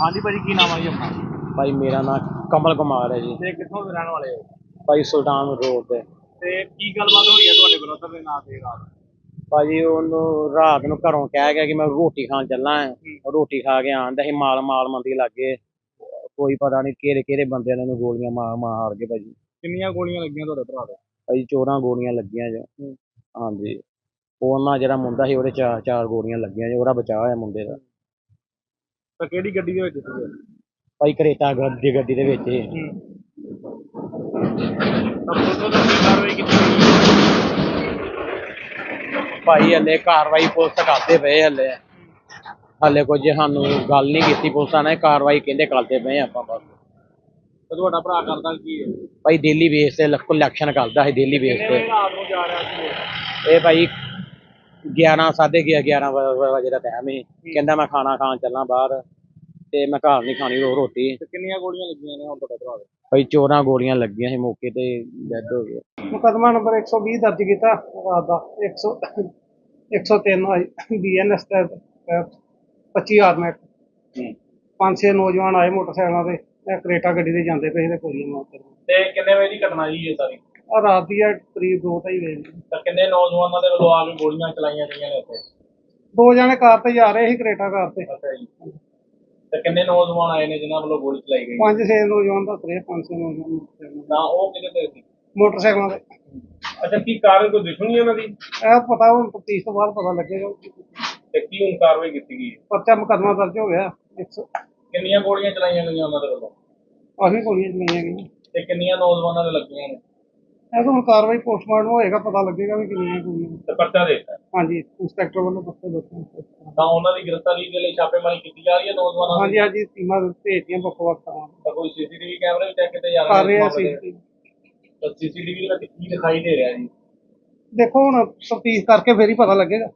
ਹਾਂਜੀ ਭਾਜੀ ਕੀ ਨਾਮ ਆ ਜੀ ਆਪਣਾ? ਭਾਈ ਮੇਰਾ ਨਾਮ ਕਮਲ ਕੁਮਾਰ ਹੈ ਜੀ। ਤੇ ਕਿੱਥੋਂ ਦੇ ਰਹਿਣ ਵਾਲੇ ਹੋ? ਭਾਈ ਸੁਲਤਾਨ ਰੋਡ ਤੇ। ਤੇ ਕੀ ਗੱਲਬਾਤ ਹੋਈ ਹੈ ਤੁਹਾਡੇ ਬ੍ਰਦਰ ਦੇ ਨਾਂ ਤੇ ਰਾਤ? ਭਾਜੀ ਉਹਨੂੰ ਰਾਤ ਨੂੰ ਘਰੋਂ ਕਹਿ ਗਿਆ ਕਿ ਮੈਂ ਰੋਟੀ ਖਾਣ ਚੱਲਾਂ ਆਂ। ਉਹ ਰੋਟੀ ਖਾ ਕੇ ਆਂਦਾ ਸੀ ਮਾਲ ਮਾਲ ਮੰਦੀ ਲੱਗੇ। ਕੋਈ ਪਤਾ ਨਹੀਂ ਕਿਹੜੇ ਕਿਹੜੇ ਬੰਦਿਆਂ ਨੇ ਉਹਨੂੰ ਗੋਲੀਆਂ ਮਾਰ ਮਾਰ ਕੇ ਭਾਜੀ। ਕਿੰਨੀਆਂ ਗੋਲੀਆਂ ਲੱਗੀਆਂ ਤੁਹਾਡੇ ਭਰਾ ਦੇ? ਭਾਜੀ ਚੋਰਾਂ ਗੋਲੀਆਂ ਲੱਗੀਆਂ ਜੋ। ਹਾਂਜੀ। ਉਹਨਾਂ ਜਿਹੜਾ ਮੁੰਡਾ ਸੀ ਉਹਦੇ ਚਾਰ ਚਾਰ ਗੋਲੀਆਂ ਲੱਗੀਆਂ ਜੋ ਉਹਦਾ ਬਚਾਅ ਹੋਇਆ ਮੁੰਡੇ ਦਾ। ਤਾਂ ਕਿਹੜੀ ਗੱਡੀ ਦੇ ਵਿੱਚ ਸੀਗੇ ਭਾਈ ਕਰੇਟਾ ਗੱਡੀ ਗੱਡੀ ਦੇ ਵਿੱਚ ਹੀ। ਤਾਂ ਪੁਲਿਸ ਵੱਲੋਂ ਕੀ ਕਾਰਵਾਈ ਕੀਤੀ ਗਈ। ਭਾਈ ਹਲੇ ਕਾਰਵਾਈ ਪੁਲਿਸ ਕਰਦੇ ਪਏ ਹਲੇ। ਹਲੇ ਕੁਝ ਸਾਨੂੰ ਗੱਲ ਨਹੀਂ ਕੀਤੀ ਪੁਲਿਸਾਂ ਨੇ ਕਾਰਵਾਈ ਕਹਿੰਦੇ ਕਰਦੇ ਪਏ ਆਪਾਂ ਬਸ। ਤੇ ਤੁਹਾਡਾ ਭਰਾ ਕਰਦਾ ਕੀ ਹੈ? ਭਾਈ ਡੇਲੀ ਬੇਸ ਤੇ ਕਲੈਕਸ਼ਨ ਕਰਦਾ ਹੈ ਡੇਲੀ ਬੇਸ ਤੇ। ਵਜੇ ਰਾਤ ਨੂੰ ਜਾ ਰਿਹਾ ਸੀ ਇਹ ਭਾਈ 11 ਸਾਢੇ 11 ਵਜੇ ਦਾ ਟਾਈਮ ਸੀ। ਕਹਿੰਦਾ ਮੈਂ ਖਾਣਾ ਖਾਣ ਚੱਲਾਂ ਬਾਹਰ ਤੇ ਮੈਂ ਘਰ ਨਹੀਂ ਖਾਣੀ ਰੋ ਰੋਟੀ। ਤੇ ਕਿੰਨੀਆਂ ਗੋਲੀਆਂ ਲੱਗੀਆਂ ਨੇ ਹੁਣ ਤੁਹਾਡੇ ਭਰਾ ਦੇ? ਭਾਈ ਚੋਰਾਂ ਗੋਲੀਆਂ ਲੱਗੀਆਂ ਸੀ ਮੌਕੇ ਤੇ ਡੈਡ ਹੋ ਗਏ। ਮੁਕੱਦਮਾ ਨੰਬਰ 120 ਦਰਜ ਕੀਤਾ ਰਾਤ ਦਾ। 100 103 ਬੀਐਨਐਸ ਦੇ ਤਹਿਤ 25 ਆਰਮੈਟ ਪੰਜ ਛੇ ਨੌਜਵਾਨ ਆਏ ਮੋਟਰਸਾਈਕਲਾਂ ਤੇ ਇਹ ਕਰੇਟਾ ਗੱਡੀ ਤੇ ਜਾਂਦੇ ਪਏ ਸੀ ਤੇ ਗੋਲੀਆਂ ਤੇ ਕਿੰਨੇ ਵਜੇ ਦੀ ਘਟਨਾ ਜੀ ਇਹ ਸਾਰੀ? ਆ ਰਾਤ ਦੀ ਆ ਕਰੀਬ ਦੋ ਢਾਈ ਵਜੇ। ਦੀ। ਤਾਂ ਕਿੰਨੇ ਨੌਜਵਾਨਾਂ ਦੇ ਵੱਲੋਂ ਆ ਕੇ ਗੋਲੀਆਂ ਚਲਾਈਆਂ ਗਈਆਂ ਨੇ ਉੱਥੇ? ਦੋ ਜਣੇ ਕਾਰ ਤੇ ਜਾ ਰਹੇ ਸੀ ਕਰੇਟਾ ਕਾਰ ਤੇ। ਅੱਛਾ ਜੀ। ਤੇ ਕਿੰਨੇ ਨੌਜਵਾਨ ਆਏ ਨੇ ਜਿਨ੍ਹਾਂ ਵੱਲੋਂ ਗੋਲੀ ਚਲਾਈ ਗਈ? ਪੰਜ ਛੇ ਨੌਜਵਾਨ ਦੱਸ ਰਹੇ ਪੰਜ ਛੇ ਨੌਜਵਾਨ ਮੋਟਰਸਾਈਕਲਾਂ ਤਾਂ ਉਹ ਕਿਹਦੇ ਤੇ ਸੀ? ਤੇ। ਮੋਟਰਸਾਈਕਲਾਂ ਤੇ। ਅੱਛਾ ਕੀ ਕਾਰਨ ਕੋਈ ਦੁਸ਼ਮਣੀ ਉਹਨਾਂ ਦੀ? ਇਹ ਪਤਾ ਹੁਣ ਤਫਤੀਸ਼ ਤੋਂ ਬਾਅਦ ਪਤਾ ਲੱਗੇਗਾ। ਤੇ ਕੀ ਹੁਣ ਕਾਰਵਾਈ ਕੀਤੀ ਗਈ ਹੈ? ਪਰਚਾ ਮੁਕੱਦਮਾ ਦਰਜ ਹੋ ਗਿਆ 100 ਕਿੰਨੀਆਂ ਗੋਲੀਆਂ ਚਲਾਈਆਂ ਗਈਆਂ ਉਹਨਾਂ ਦੇ ਵੱਲੋਂ? ਆਹੀ ਗੋਲੀਆਂ ਚਲਾਈਆਂ ਗਈਆਂ। ਤੇ ਕਿੰਨੀਆਂ ਨੌਜਵਾਨਾਂ ਦੇ ਲੱਗੀਆਂ ਨੇ? ਇਹ ਤਾਂ ਹੁਣ ਕਾਰਵਾਈ ਪੋਸਟਮਾਰਟਮ ਹੋਏਗਾ ਪਤਾ ਲੱਗੇਗਾ ਵੀ ਕਿੰਨੀਆਂ ਗੋਲੀਆਂ ਤੇ ਪਰਚਾ ਦੇ ਦਿੱਤਾ। ਹਾਂਜੀ ਇੰਸਪੈਕਟਰ ਵੱਲੋਂ ਦੱਸੋ ਦੱਸੋ ਤਾਂ ਉਹਨਾਂ ਦੀ ਗ੍ਰਿਫਤਾਰੀ ਦੇ ਲਈ ਛਾਪੇਮਾਰੀ ਕੀਤੀ ਜਾ ਰਹੀ ਹੈ ਨੌਜਵਾਨਾਂ ਹਾਂਜੀ ਹਾਂਜੀ ਟੀਮਾਂ ਭੇਜਤੀਆਂ ਵੱਖ ਵੱਖ ਤਰ੍ਹਾਂ ਤਾਂ ਕੋਈ ਸੀਸੀਟੀਵੀ ਕੈਮਰੇ ਵੀ ਚੈੱਕ ਕੀਤੇ ਜਾ ਕਰ ਰਹੇ ਰਹੇ ਨੇ ਸੀ ਇਸ ਮਾਮਲੇ ਦੇ? ਤਾਂ ਸੀਸੀਟੀਵੀ ਵਿੱਚ ਕੀ ਦਿਖਾਈ ਦੇ ਰਿਹਾ ਜੀ? ਦੇਖੋ ਹੁਣ ਤਫਤੀਸ਼ ਕਰਕੇ ਫੇਰ ਹੀ ਪਤਾ ਲੱਗੇਗਾ।